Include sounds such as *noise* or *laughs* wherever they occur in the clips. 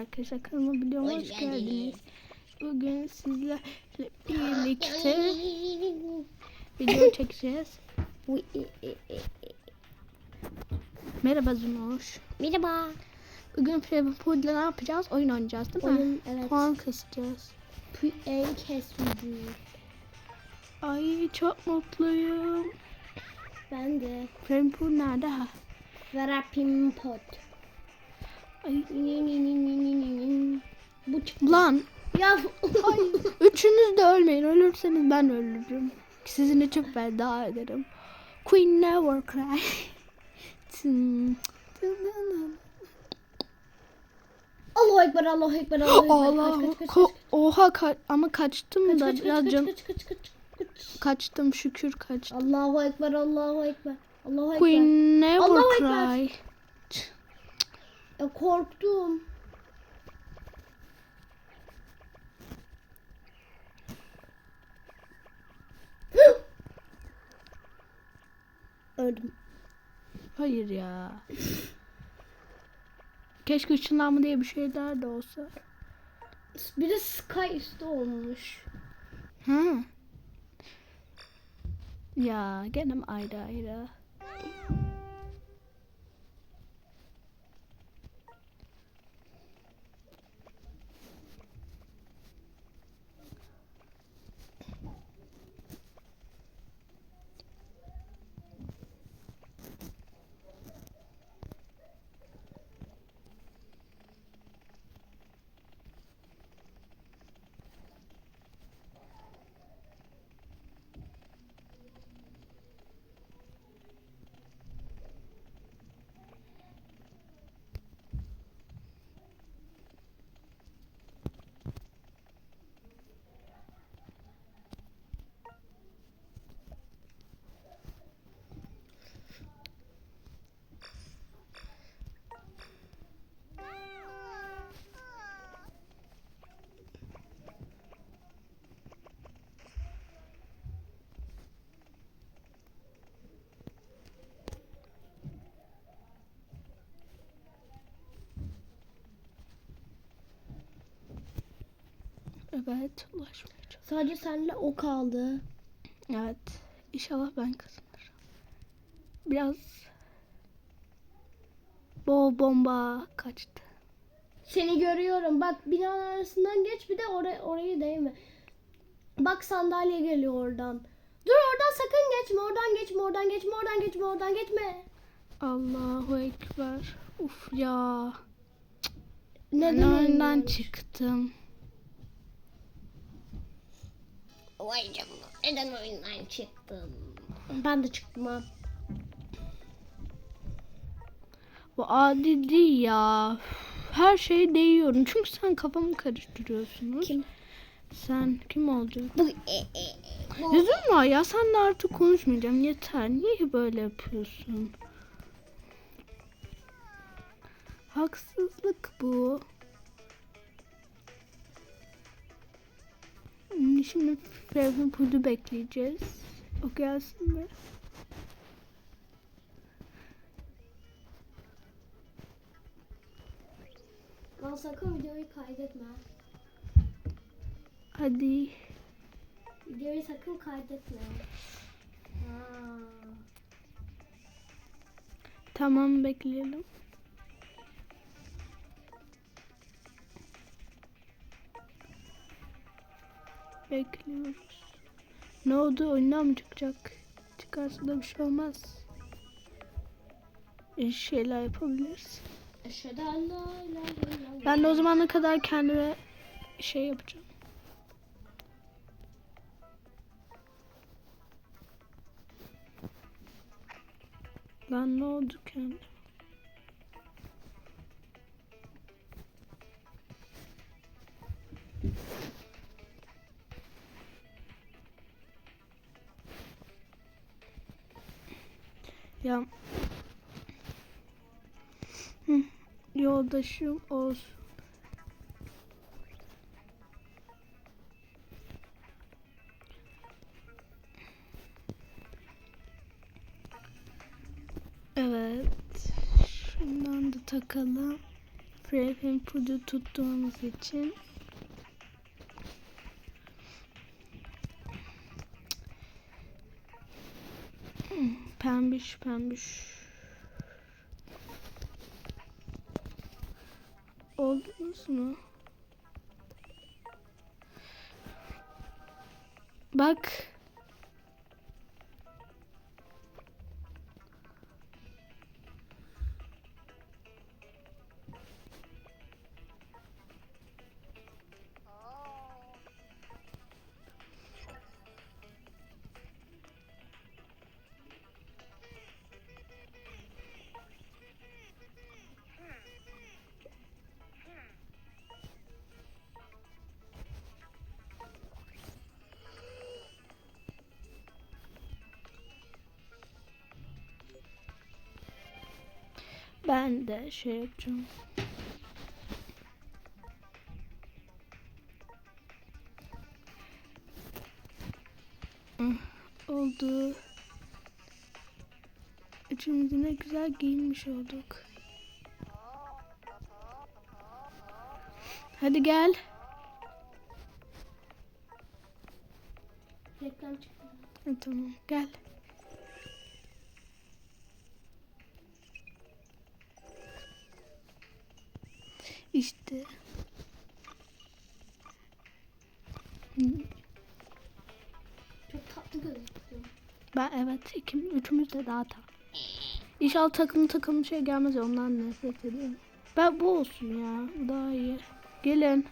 Arkadaşlar kanalıma videoma hoş geldiniz. Bugün sizlerle birlikte video çekeceğiz. Merhaba Zunoş. Merhaba. Bugün Flavorpool'da ne yapacağız? Oyun oynayacağız değil mi? Oyun, evet. Puan kasacağız. En kesici. Ay çok mutluyum. Ben de. Flavorpool nerede? Ha. Verapim pot. Ay. Bu çıktı. Lan Ya *laughs* üçünüz de ölmeyin. Ölürseniz ben ölürüm. Sizin için feda ederim. Queen never cry. *laughs* Allahu ekber Allahu ekber Allahu ekber. Allah oha ka- ama kaçtım Kaç da kaç biraz kaç can- kaç kaç kaç kaç. kaçtım şükür kaçtım. Allahu ekber Allahu ekber. Allahu ekber. Queen never Allahu Ekber. Ya korktum. *gasps* Öldüm. Hayır ya. Keşke ışınlanma diye bir şeyler de olsa. Bir de Sky üstü olmuş. Ha. Ya gene ayrı ayrı? Evet ulaşmayacağım. Sadece seninle o kaldı. Evet. İnşallah ben kazanırım. Biraz bol bomba kaçtı. Seni görüyorum. Bak binanın arasından geç bir de oraya orayı değme. Bak sandalye geliyor oradan. Dur oradan sakın geçme. Oradan geçme. Oradan geçme. Oradan geçme. Oradan geçme. Allahu Ekber. Uf ya. Neden oynuyorsun? çıktım. Vay canına. Neden oyundan çıktım? Ben de çıktım ha. Bu adil değil ya. Her şeye değiyorum. Çünkü sen kafamı karıştırıyorsunuz. Kim? Sen kim olacak? Bu e, e, bu- Yüzüm var ya. Senle artık konuşmayacağım. Yeter. Niye böyle yapıyorsun? Haksızlık bu. Şimdi Fevin Pul'u bekleyeceğiz. O gelsin mi? Lan sakın videoyu kaydetme. Hadi. Videoyu sakın kaydetme. Ha. Tamam bekleyelim. Bekliyoruz. Ne oldu? Oyundan mı çıkacak? Çıkarsa da bir şey olmaz. Bir şeyler yapabiliriz. Ben de o zamana kadar kendime şey yapacağım. Lan ne oldu kendi? Ya yoldaşım olsun. Evet. Şundan da takalım. Frame Food'u tuttuğumuz için. Pembiş pembiş. Oldunuz mu? Bak. Ben de şey yapacağım. Hı, Oldu. Üçümüz ne güzel giyinmiş olduk. Hadi gel. Reklam çıktı. Tamam gel. İşte. Çok tatlı gözüküyor. Ben evet ikim, üçümüz de daha tam. İnşallah takım takım şey gelmez ondan nefret ediyorum. Ben bu olsun ya. Bu daha iyi. Gelin.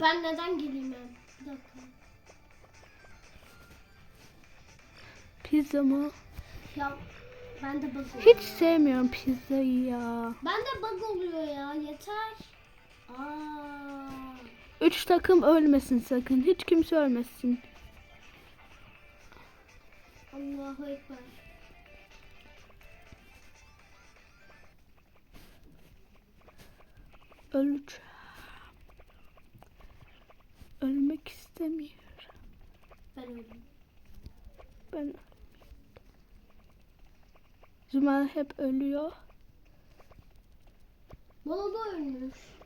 Ben neden geleyim ben? Bir dakika. Pizza mı? Ya ben de bug oluyor. Hiç sevmiyorum pizzayı ya. Ben de bug oluyor ya yeter. Üç takım ölmesin sakın. Hiç kimse ölmesin. Allahu Ekber. Öleceğim. Ölmek istemiyorum. Ben öldüm. Ben Zümer hep ölüyor. Bana da ölmüş.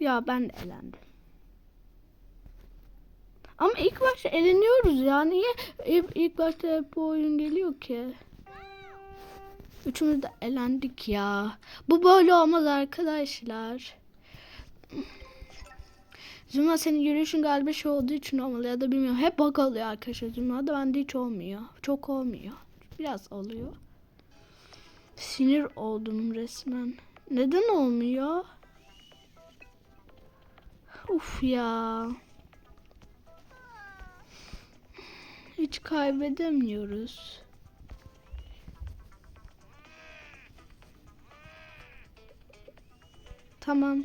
Ya ben de elendim. Ama ilk başta eleniyoruz ya. Niye ilk, başta bu oyun geliyor ki? Üçümüz de elendik ya. Bu böyle olmaz arkadaşlar. Züma senin yürüyüşün galiba şey olduğu için olmalı ya da bilmiyorum. Hep bug oluyor arkadaşlar. Züma'da bende hiç olmuyor. Çok olmuyor. Biraz oluyor. Sinir oldum resmen. Neden olmuyor? Uf ya. Hiç kaybedemiyoruz. Tamam.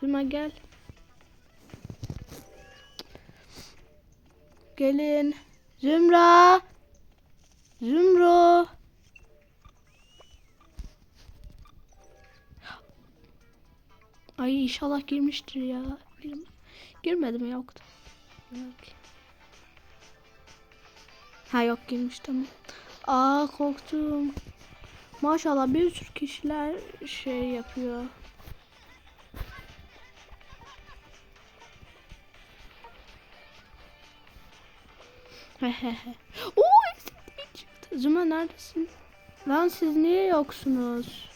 Züma gel. Gelin. Zümra. Zümro. Ay inşallah girmiştir ya. Girme. Girmedi mi yoktu. Yok. Ha yok girmiş tamam. Aa korktum. Maşallah bir sürü kişiler şey yapıyor. Hehehe. Oo çıktı. Neredesin? Lan siz niye yoksunuz?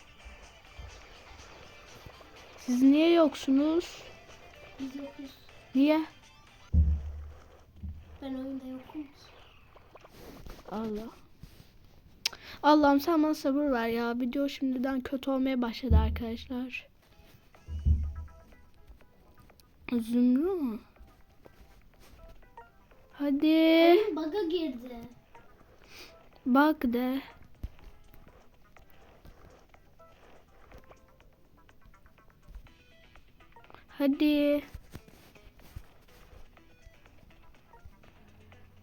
Siz niye yoksunuz? Biz yokuz. Niye? Ben oyunda yokum. Allah. Allah'ım sen bana sabır ver ya. Video şimdiden kötü olmaya başladı arkadaşlar. Zümrü mü? Hadi. Oyun bug'a girdi. Bak de. Hadi.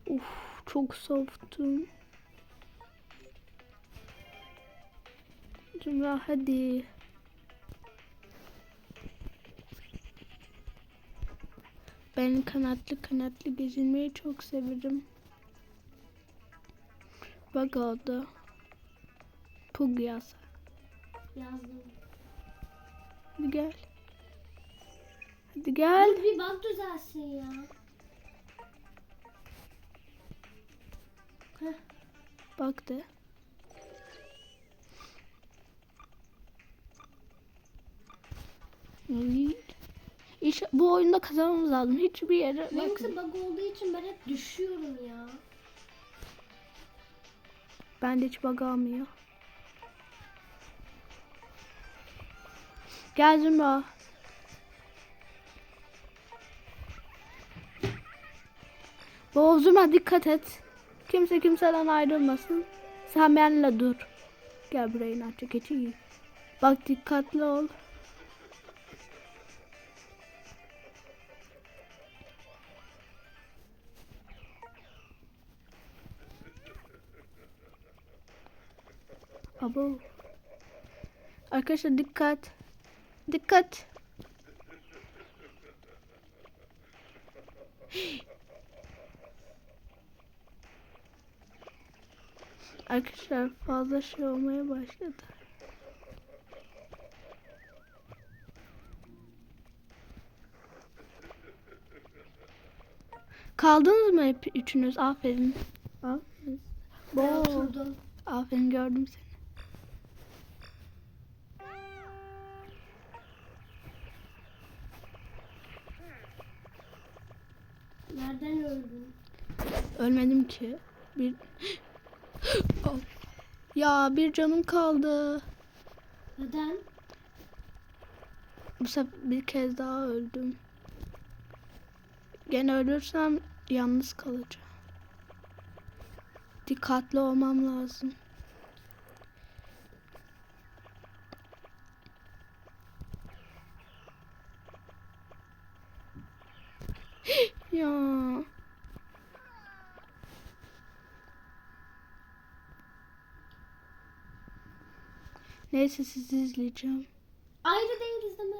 Uf çok soğuktum. Cümle hadi. Ben kanatlı kanatlı gezinmeyi çok severim. Bak oldu. Pug yaz. Yazdım. Gel. Hadi gel. Dur bir bak düzelsin ya. Heh. Bak de. Evet. İş, bu oyunda kazanmamız lazım. Hiçbir yere. Benimkisi bug olduğu için ben hep düşüyorum ya. Bende hiç bug almıyor. Gel Zümra. Oo Zümra dikkat et. Kimse kimseden ayrılmasın. Sen benimle dur. Gel buraya inatçı keçi. Bak dikkatli ol. Abo. Arkadaşlar dikkat. Dikkat. Arkadaşlar fazla şey olmaya başladı. Kaldınız mı hep üçünüz? Aferin. Aferin. Ben oturdum. Aferin gördüm seni. Nereden öldün? Ölmedim ki. Bir. Ya bir canım kaldı. Neden? Bu sefer bir kez daha öldüm. Gene ölürsem yalnız kalacağım. Dikkatli olmam lazım. ya. Neyse sizi izleyeceğim. Ayrı değiliz değil mi?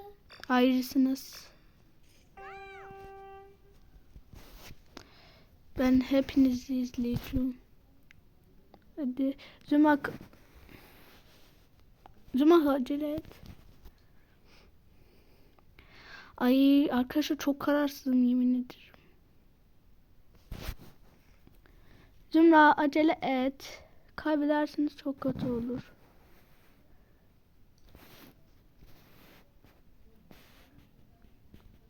Ayrısınız. Ben hepinizi izleyeceğim. Hadi Zuma Zuma acele et. Ay arkadaşlar çok kararsızım yemin ederim. Zümra acele et. Kaybederseniz çok kötü olur.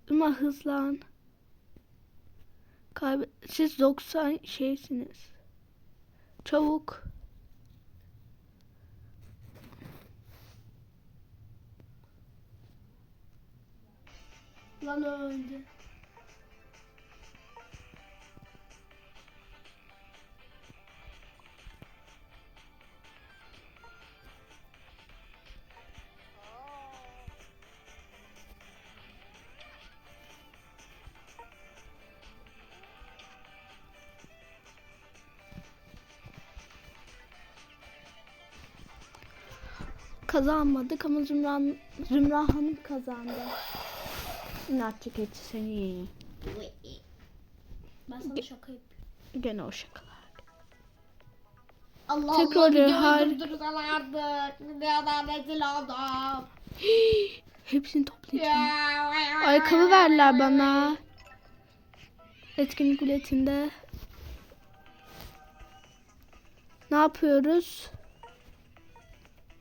Ama hızlan. Kaybe Siz 90 şeysiniz. Çabuk. Lan öldü. Kazanmadık ama Zümra, Zümra Hanım kazandı. İnatçı keçi seni. Ben sana şaka yapıyorum. Gene o şakalar. Allah Tekrar Allah videoyu har- durdursalardık. Ne kadar rezil adam. *gasps* Hepsini toplayacağım. Ayakkabı verdiler bana. Etkinlik biletinde. Ne yapıyoruz?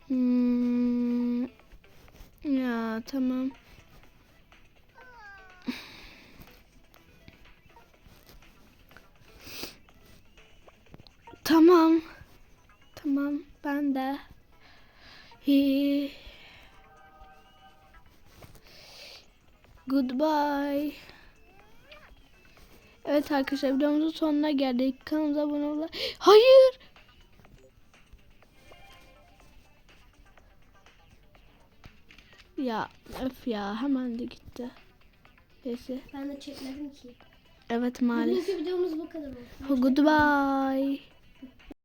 Hmm. Ya tamam. Tamam. Tamam ben de. Hi. Goodbye. Evet arkadaşlar videomuzun sonuna geldik. Kanalımıza abone olmayı... Hayır. Ya öf ya hemen de gitti. Neyse. Ben de çekmedim ki. Evet maalesef. Bugünkü videomuz bu kadar olsun. Goodbye.